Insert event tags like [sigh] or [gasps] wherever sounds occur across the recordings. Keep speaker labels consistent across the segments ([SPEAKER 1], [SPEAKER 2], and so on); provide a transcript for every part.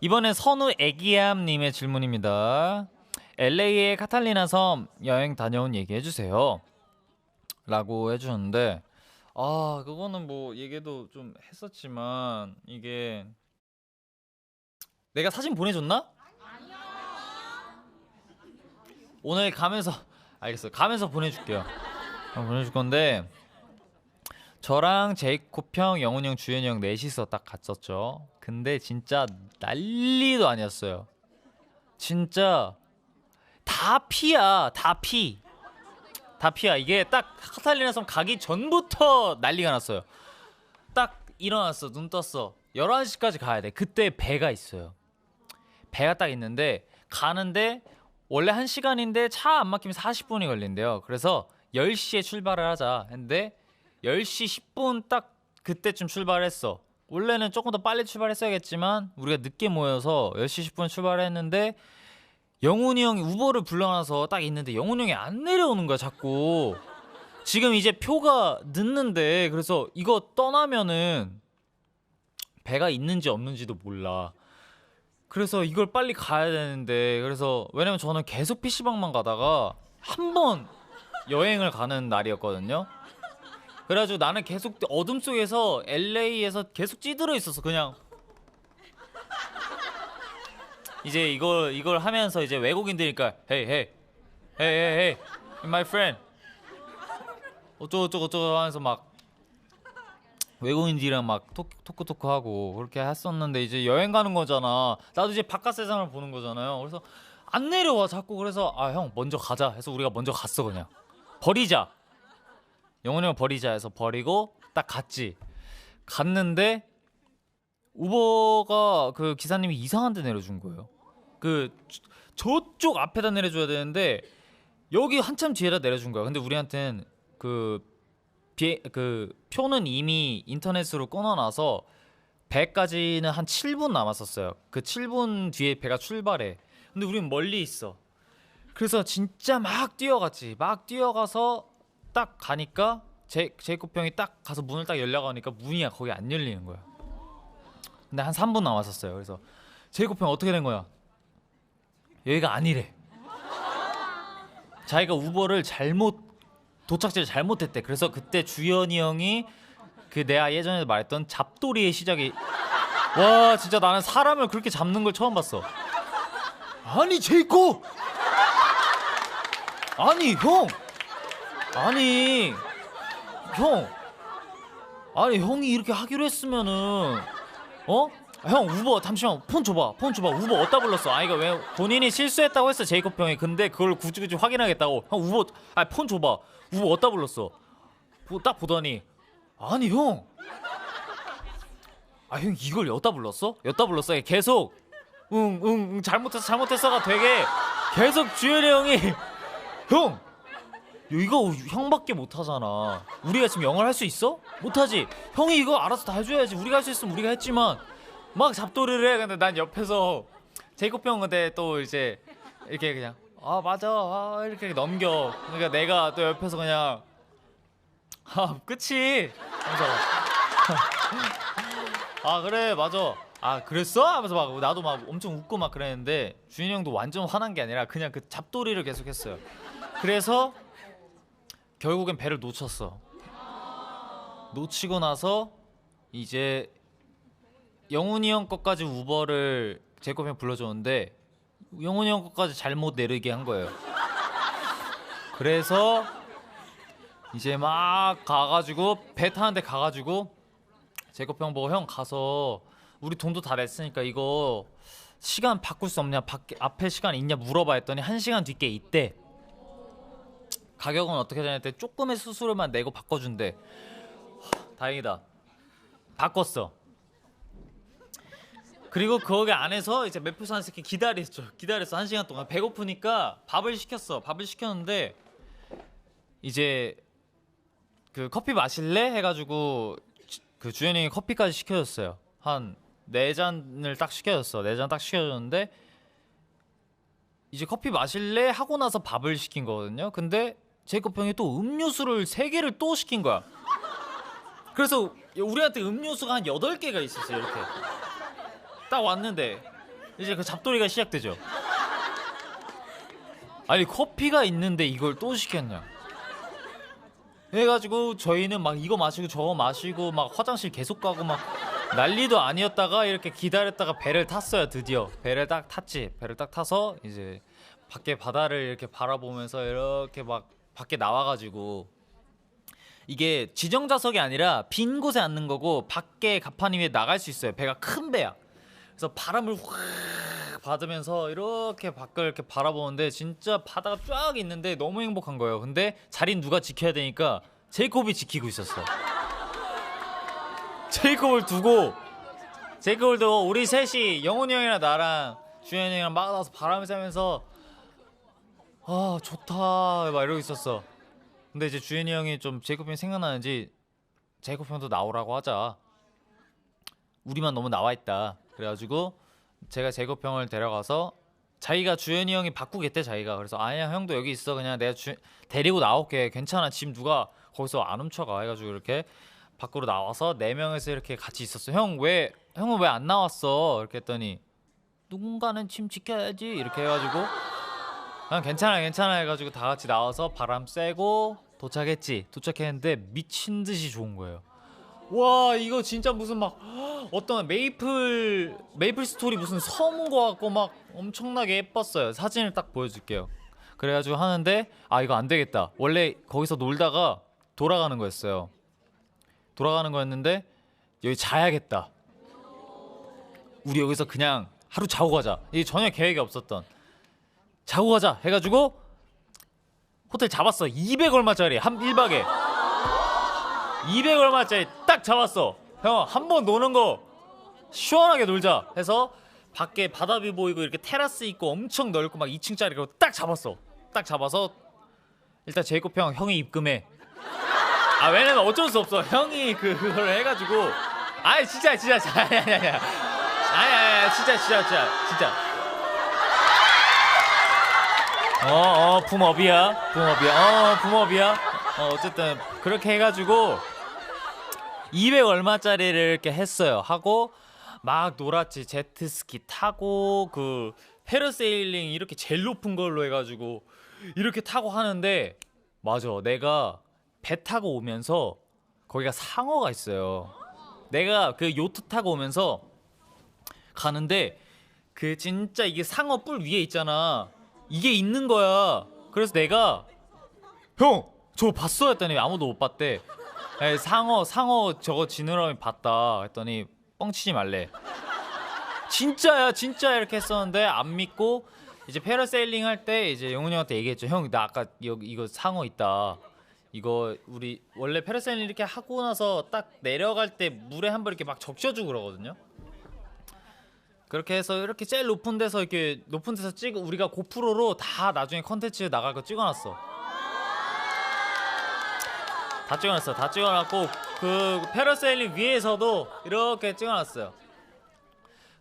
[SPEAKER 1] 이번엔 선우 애기암님의 질문입니다. LA의 카탈리나 섬 여행 다녀온 얘기 해주세요. 라고 해주셨는데, 아, 그거는 뭐 얘기도 좀 했었지만, 이게, 내가 사진 보내줬나? 오늘 가면서, 알겠어요. 가면서 보내줄게요. 어, 보내줄 건데, 저랑 제이콥 형, 영훈 형, 주현이 형 넷이서 딱 갔었죠. 근데 진짜 난리도 아니었어요. 진짜 다 피야, 다 피. 다 피야. 이게 딱 카탈리나 섬 가기 전부터 난리가 났어요. 딱 일어났어. 눈 떴어. 11시까지 가야 돼. 그때 배가 있어요. 배가 딱 있는데 가는데 원래 1시간인데 차 안 막히면 40분이 걸린대요. 그래서 10시에 출발을 하자 했는데 10시 10분 딱 그때쯤 출발했어. 원래는 조금 더 빨리 출발했어야겠지만 우리가 늦게 모여서 10시 10분 출발했는데 영훈이 형이 우버를 불러놔서 딱 있는데 영훈이 형이 안 내려오는 거야 자꾸. 지금 이제 표가 늦는데 그래서 이거 떠나면은 배가 있는지 없는지도 몰라. 그래서 이걸 빨리 가야 되는데 그래서 왜냐면 저는 계속 PC방만 가다가 한 번 여행을 가는 날이었거든요. 그래가지고 나는 계속 어둠 속에서 LA에서 계속 찌들어 있었어 그냥. 이제 이걸 이걸 하면서 이제 외국인들이니까 hey hey hey hey hey my friend. 어쩌고 저쩌고 저쩌고 하면서 막 외국인들이랑 막 토, 토크 토크 하고 그렇게 했었는데 이제 여행 가는 거잖아. 나도 이제 바깥 세상을 보는 거잖아요. 그래서 안 내려와 자꾸. 그래서 아 형 먼저 가자. 해서 우리가 먼저 갔어 그냥. 버리자 형 버리자 해서 버리고 딱 갔지. 갔는데 우버가 그 기사님이 이상한 데 내려준 거예요. 그 저- 저쪽 앞에다 내려줘야 되는데 여기 한참 뒤에다 내려준 거야. 근데 우리한테는 그, 비, 그 표는 이미 인터넷으로 끊어놔서 배까지는 한 7분 남았었어요. 그 7분 뒤에 배가 출발해. 근데 우리는 멀리 있어. 그래서 진짜 막 뛰어갔지. 막 뛰어가서 딱 가니까 제 제이콥 형이 딱 가서 문을 딱 열려고 하니까 문이 거기 안 열리는 거야. 근데 한 3분 남았었어요. 그래서 제이콥 형 어떻게 된 거야? 여기가 아니래. 자기가 우버를 잘못 도착지를 잘못했대. 그래서 그때 주현이 형이 그 내가 예전에 말했던 잡돌이의 시작이 와 진짜 나는 사람을 그렇게 잡는 걸 처음 봤어. 아니 제이콥 아니 형 아니 형. 아니 형이 이렇게 하기로 했으면은 어? 형 우버 잠시만 폰 줘봐 폰 줘봐. 우버 어디다 불렀어? 아 이거 왜 본인이 실수했다고 했어 제이콥 형이. 근데 그걸 굳이 굳이 확인하겠다고. 형 우버 아폰 줘봐. 우버 어디다 불렀어? 보- 딱 보더니 아니 형. 아 형 이걸 여기다 불렀어? 여기다 불렀어? 계속. 응응 응, 잘못했어 잘못했어가 되게. 계속 주현이 형이. [laughs] 형 이거 형밖에 못하잖아. 우리가 지금 영어를 할 수 있어? 못하지. 형이 이거 알아서 다 해줘야지. 우리가 할 수 있으면 우리가 했지만 막 잡돌이를 해. 근데 난 옆에서 제이콥 형 근데 또 이제 이렇게 그냥 아 맞아 아, 이렇게 넘겨. 그러니까 내가 또 옆에서 그냥 아 그치. [laughs] 아 그래 맞아. 아 그랬어? 하면서 막 나도 막 엄청 웃고 막 그랬는데 주인이 형도 완전 화난 게 아니라 그냥 그 잡돌이를 계속했어요. 그래서 결국엔 배를 놓쳤어. 놓치고 나서 이제 영훈이 형 것까지 우버를 제이콥 형 불러줬는데 영훈이 형 것까지 잘못 내리게 한 거예요. 그래서 이제 막 가가지고 배 타는데 가가지고 제이콥 형 보고 형 가서 우리 돈도 다 냈으니까 이거 시간 바꿀 수 없냐 밖에 앞에 시간 있냐 물어봐 했더니 한 시간 뒤께 있대. 가격은 어떻게 되냐 했더니 조금의 수수료만 내고 바꿔준대. 하, 다행이다. 바꿨어. 그리고 거기 안에서 이제 매표소 한 새끼 기다렸죠 기다렸어. 한 시간 동안. 배고프니까 밥을 시켰어. 밥을 시켰는데 이제 그 커피 마실래? 해가지고 주- 그 주연이 커피까지 시켜줬어요. 한 네 잔을 딱 시켜줬어. 네 잔 딱 시켜줬는데 이제 커피 마실래? 하고 나서 밥을 시킨 거거든요. 근데 제이콥 형이 또 음료수를 세 개를 또 시킨 거야. 그래서 우리한테 음료수가 한 여덟 개가 있었어요. 이렇게 딱 왔는데 이제 그 잡돌이가 시작되죠. 아니 커피가 있는데 이걸 또 시켰냐? 해가지고 저희는 막 이거 마시고 저거 마시고 막 화장실 계속 가고 막 난리도 아니었다가 이렇게 기다렸다가 배를 탔어요 드디어 배를 딱 탔지 배를 딱 타서 이제 밖에 바다를 이렇게 바라보면서 이렇게 막 밖에 나와가지고 이게 지정 좌석이 아니라 빈 곳에 앉는 거고 밖에 가판 위에 나갈 수 있어요 배가 큰 배야 그래서 바람을 확 받으면서 이렇게 밖을 이렇게 바라보는데 진짜 바다가 쫙 있는데 너무 행복한 거예요. 근데 자리는 누가 지켜야 되니까 제이콥이 지키고 있었어. [laughs] 제이콥을 두고 제이콥을 두고 우리 셋이 영훈이 형이랑 나랑 주현이 형이랑 막 나와서 바람 쐬면서 아 좋다. 막 이러고 있었어. 근데 이제 주현이 형이 좀 제이콥 형이 생각나는지 제이콥 형도 나오라고 하자. 우리만 너무 나와 있다. 그래가지고 제가 제이콥 형을 데려가서 자기가 주현이 형이 바꾸겠대 자기가. 그래서 아니야 형도 여기 있어. 그냥 내가 주, 데리고 나올게. 괜찮아. 지금 누가 거기서 안 훔쳐가. 해가지고 이렇게 밖으로 나와서 네 명에서 이렇게 같이 있었어. 형 왜 형은 왜 안 나왔어? 이렇게 했더니 누군가는 짐 지켜야지. 이렇게 해가지고 형 괜찮아 괜찮아 해가지고 다 같이 나와서 바람 쐬고 도착했지. 도착했는데 미친 듯이 좋은 거예요. 와 이거 진짜 무슨 막 어떤 메이플 메이플 스토리 무슨 섬인 거 같고 막 엄청나게 예뻤어요. 사진을 딱 보여줄게요. 그래가지고 하는데 아 이거 안 되겠다. 원래 거기서 놀다가 돌아가는 거였어요. 돌아가는 거였는데 여기 자야겠다. 우리 여기서 그냥 하루 자고 가자. 이게 전혀 계획이 없었던 자고 가자 해가지고 호텔 잡았어 200 얼마짜리 한 1박에 200 얼마짜리 딱 잡았어. 형, 한 번 노는 거 시원하게 놀자 해서 밖에 바다뷰 보이고 이렇게 테라스 있고 엄청 넓고 막 2층짜리로 딱 잡았어. 딱 잡아서 일단 제이콥 형 형이 입금해. 아 왜냐면 어쩔 수 없어. 형이 그 그걸 해가지고 진짜 진짜 진짜 아니 아니 아니 아니 아니 진짜 진짜 진짜 진짜. 어 어 붐업이야 붐업이야 어 붐업이야 어 어쨌든 그렇게 해가지고 200 얼마짜리를 이렇게 했어요. 하고 막 놀았지. 제트스키 타고 그 패러세일링 이렇게 제일 높은 걸로 해가지고 이렇게 타고 하는데 맞아. 내가 배 타고 오면서 거기가 상어가 있어요. 내가 그 요트 타고 오면서 가는데 그 진짜 이게 상어 뿔 위에 있잖아. 이게 있는 거야. 그래서 내가 형 저거 봤어 했더니 아무도 못 봤대. 에, 상어 상어 저거 지느러미 봤다 했더니 뻥치지 말래. 진짜야 진짜 이렇게 했었는데 안 믿고 이제 패러세일링 할 때 이제 영훈이 형한테 얘기했죠. 형 나 아까 여기 이거 상어 있다. 이거 우리 원래 패러세일링 이렇게 하고 나서 딱 내려갈 때 물에 한 번 이렇게 막 적셔주고 그러거든요. 그렇게 해서 이렇게 제일 높은 데서 이렇게 높은 데서 찍어 우리가 고프로로 다 나중에 컨텐츠 나갈 거 찍어놨어. 다 찍어놨어. 다 찍어놨고 그 패러세일링 위에서도 이렇게 찍어놨어요.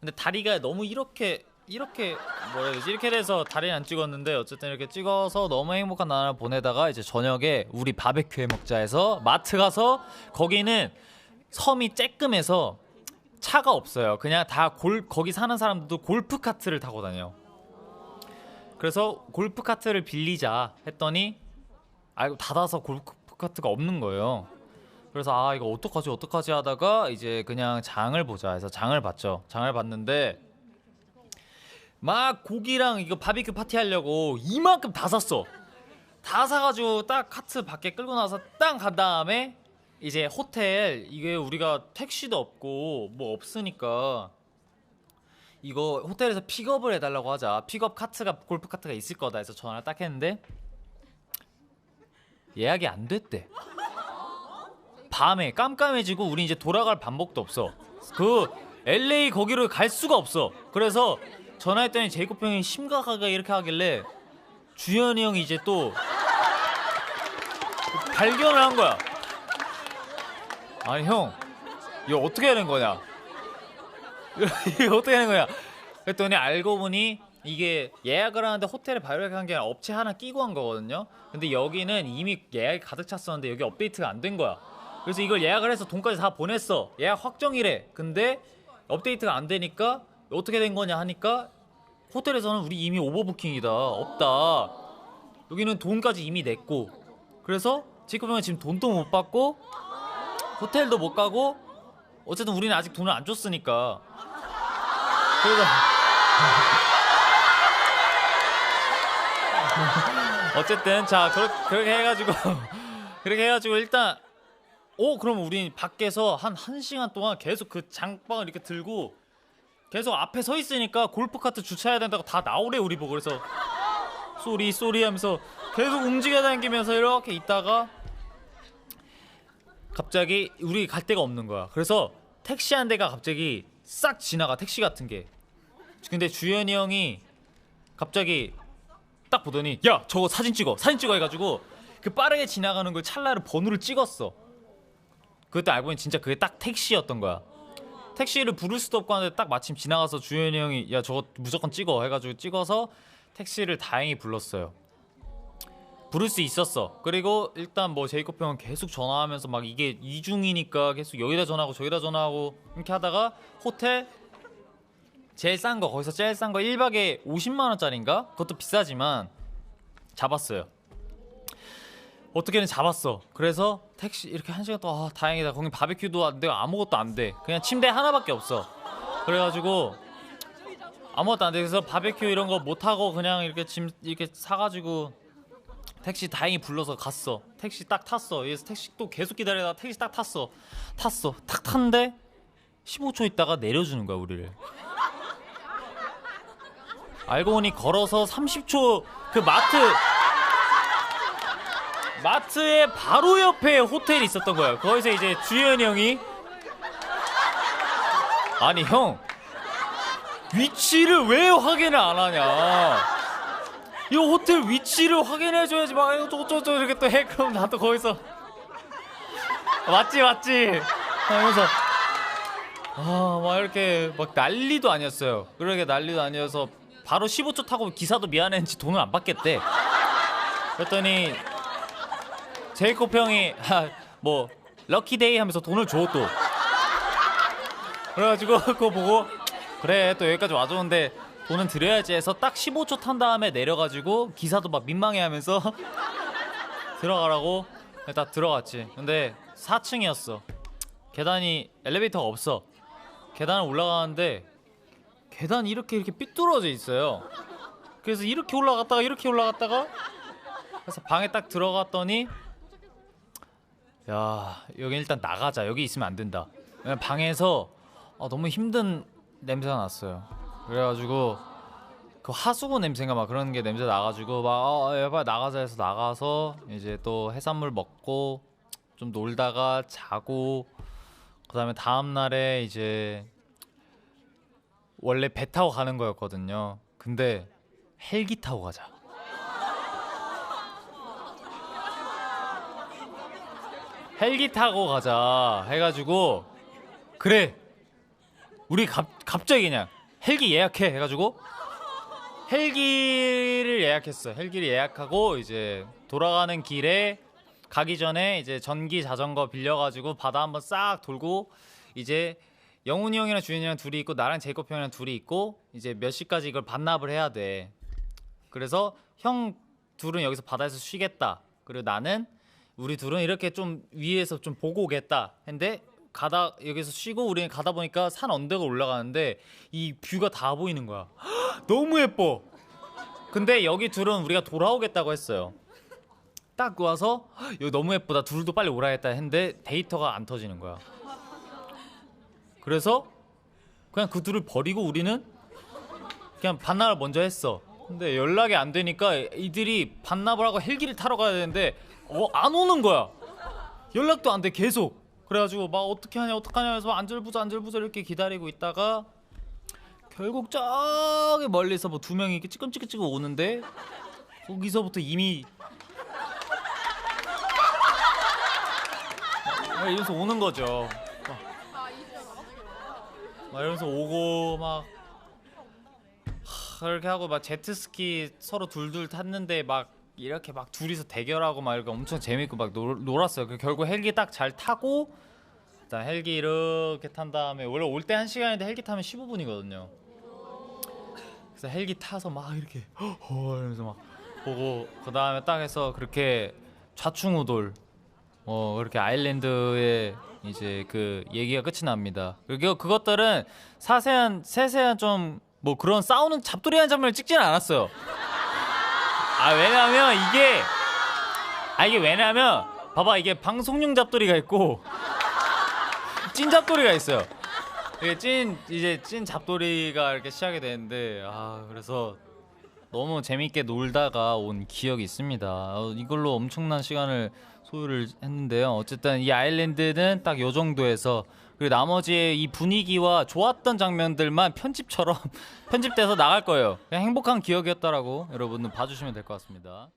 [SPEAKER 1] 근데 다리가 너무 이렇게 이렇게 뭐라 해야 되지 이렇게 돼서 다리 안 찍었는데 어쨌든 이렇게 찍어서 너무 행복한 나날 보내다가 이제 저녁에 우리 바베큐 해 먹자 해서 마트 가서 거기는 섬이 쬐끔해서 차가 없어요. 그냥 다 골 거기 사는 사람들도 골프 카트를 타고 다녀. 그래서 골프 카트를 빌리자 했더니 알고 닫아서 골프 카트가 없는 거예요. 그래서 아 이거 어떡하지 어떡하지 하다가 이제 그냥 장을 보자 해서 장을 봤죠. 장을 봤는데 막 고기랑 이거 바비큐 파티 하려고 이만큼 다 샀어. 다 사가지고 딱 카트 밖에 끌고 나서 딱간 다음에 이제 호텔 이게 우리가 택시도 없고 뭐 없으니까 이거 호텔에서 픽업을 해달라고 하자. 픽업 카트가 골프 카트가 있을 거다 해서 전화 를 딱 했는데 예약이 안 됐대. 밤에 깜깜해지고 우리 이제 돌아갈 방법도 없어. 그 LA 거기로 갈 수가 없어. 그래서 전화했더니 제이콥 형이 심각하게 이렇게 하길래 주현이 형이 이제 또 발견을 한 거야. 아니 형, 이거 어떻게 하는 거냐? [laughs] 이거 어떻게 하는 거냐? 그랬더니 알고 보니 이게 예약을 하는데 호텔에 바로 예약한 게 아니라 업체 하나 끼고 한 거거든요. 근데 여기는 이미 예약이 가득 찼었는데 여기 업데이트가 안 된 거야. 그래서 이걸 예약을 해서 돈까지 다 보냈어. 예약 확정이래. 근데 업데이트가 안 되니까 어떻게 된 거냐 하니까 호텔에서는 우리 이미 오버부킹이다 없다 여기는 돈까지 이미 냈고 그래서 제이콥 형은 지금 돈도 못 받고 호텔도 못 가고 어쨌든 우리는 아직 돈을 안 줬으니까. 그래서 [laughs] 어쨌든 자 그렇, 그렇게 해가지고 [laughs] 그렇게 해가지고 일단 오 그럼 우린 밖에서 한 1시간 동안 계속 그 장빵을 이렇게 들고 계속 앞에 서 있으니까 골프카트 주차해야 된다고 다 나오래 우리 보고. 그래서 쏘리 쏘리 하면서 계속 움직여 다니면서 이렇게 있다가 갑자기 우리 갈 데가 없는 거야. 그래서 택시 한 대가 갑자기 싹 지나가 택시 같은 게. 근데 주현이 형이 갑자기 딱 보더니 야 저거 사진 찍어. 사진 찍어 해가지고 그 빠르게 지나가는 걸 찰나를 번호를 찍었어. 그때 알고 보니 진짜 그게 딱 택시였던 거야. 택시를 부를 수도 없고 하는데 딱 마침 지나가서 주현이 형이 야 저거 무조건 찍어 해가지고 찍어서 택시를 다행히 불렀어요 부를 수 있었어 그리고 일단 뭐 제이콥 형은 계속 전화하면서 막 이게 이중이니까 계속 여기다 전화하고 저기다 전화하고 이렇게 하다가 호텔 제일 싼 거 거기서 제일 싼 거 1박에 50만 원짜리인가? 그것도 비싸지만 잡았어요. 어떻게든 잡았어. 그래서 택시 이렇게 한 시간 동안 아, 다행이다. 거기 바베큐도 안 돼. 아무것도 안 돼. 그냥 침대 하나밖에 없어. 그래 가지고 아무것도 안 돼. 그래서 바베큐 이런 거 못 하고 그냥 이렇게 짐 이렇게 사 가지고 택시 다행히 불러서 갔어. 택시 딱 탔어. 그래서 택시 또 계속 기다리다가 택시 딱 탔어. 탔어. 탁 탔는데 15초 있다가 내려주는 거야 우리를. 알고 보니 걸어서 30초 그 마트 마트의 바로 옆에 호텔이 있었던 거야. 거기서 이제 주현이 형이 아니 형 위치를 왜 확인을 안 하냐? 이 호텔 위치를 확인해줘야지 막 어쩌고저쩌고 이렇게 또 해. 그럼 나도 거기서 맞지 맞지 하면서 아막 이렇게 막 난리도 아니었어요. 그러게 난리도 아니어서 바로 15초 타고 기사도 미안했는지 돈을 안 받겠대. 그랬더니 제이콥 형이 아, 뭐 럭키데이 하면서 돈을 줘 또. 그래가지고 그거 보고 그래 또 여기까지 와줬는데 돈은 드려야지 해서 딱 15초 탄 다음에 내려가지고 기사도 막 민망해하면서 [laughs] 들어가라고 딱 들어갔지. 근데 4층이었어. 계단이 엘리베이터가 없어. 계단을 올라가는데 계단이 이렇게 이렇게 삐뚤어져 있어요. 그래서 이렇게 올라갔다가 이렇게 올라갔다가 그래서 방에 딱 들어갔더니 야 여기 일단 나가자 여기 있으면 안 된다. 방에서 아, 너무 힘든 냄새가 났어요. 그래가지고 그 하수구 냄새가 막 그런 게 냄새 나가지고 막 어, 야, 빨리 나가자 해서 나가서 이제 또 해산물 먹고 좀 놀다가 자고 그다음에 다음 날에 이제 원래 배 타고 가는 거였거든요. 근데 헬기 타고 가자. 헬기 타고 가자 해가지고 그래 우리 갑, 갑자기 그냥 헬기 예약해 해가지고 헬기를 예약했어 헬기를 예약하고 이제 돌아가는 길에 가기 전에 이제 전기 자전거 빌려가지고 바다 한번 싹 돌고 이제 영훈이 형이랑 주현이 형 둘이 있고 나랑 제이콥 형이랑 둘이 있고 이제 몇 시까지 이걸 반납을 해야 돼. 그래서 형 둘은 여기서 바다에서 쉬겠다. 그리고 나는 우리 둘은 이렇게 좀 위에서 좀 보고 오겠다. 했는데 가다 여기서 쉬고 우리는 가다 보니까 산 언덕을 올라가는데 이 뷰가 다 보이는 거야. [gasps] 너무 예뻐. 근데 여기 둘은 우리가 돌아오겠다고 했어요. 딱 와서 [gasps] 여기 너무 예쁘다. 둘도 빨리 오라겠다 했는데 데이터가 안 터지는 거야. 그래서 그냥 그 둘을 버리고 우리는 그냥 반납을 먼저 했어. 근데 연락이 안 되니까 이들이 반납을 하고 헬기를 타러 가야 되는데 어, 안 오는 거야. 연락도 안 돼 계속. 그래가지고 막 어떻게 하냐 어떻게 하냐 해서 안절부절 안절부절 이렇게 기다리고 있다가 결국 저기 멀리서 뭐 두 명이 이렇게 찌끔찌끔찌끔 오는데 거기서부터 이미 막 이러면서 오는 거죠. 막 이러면서 오고 막 하, 그렇게 하고 막 제트스키 서로 둘둘 탔는데 막 이렇게 막 둘이서 대결하고 막 이렇게 엄청 재밌고 막 놀, 놀았어요. 그 결국 헬기 딱 잘 타고 자 헬기 이렇게 탄 다음에 원래 올 때 한 시간인데 헬기 타면 15분이거든요. 그래서 헬기 타서 막 이렇게 어 이러면서 막 보고 그 다음에 딱 해서 그렇게 좌충우돌 어 그렇게 아일랜드에 이제 그 얘기가 끝이 납니다. 그리고 그것들은 사세한 세세한 좀 뭐 그런 싸우는 잡돌이 한 장면을 찍지는 않았어요. 아 왜냐면 이게 아 이게 왜냐면 봐봐 이게 방송용 잡돌이가 있고 찐 잡돌이가 있어요. 이게 찐 이제 찐 잡돌이가 이렇게 시작이 되는데 아 그래서 너무 재밌게 놀다가 온 기억이 있습니다. 어, 이걸로 엄청난 시간을 소요를 했는데요. 어쨌든 이 아일랜드는 딱 요 정도에서 그리고 나머지 이 분위기와 좋았던 장면들만 편집처럼 [laughs] 편집돼서 나갈 거예요. 그냥 행복한 기억이었다라고 여러분은 봐주시면 될 것 같습니다.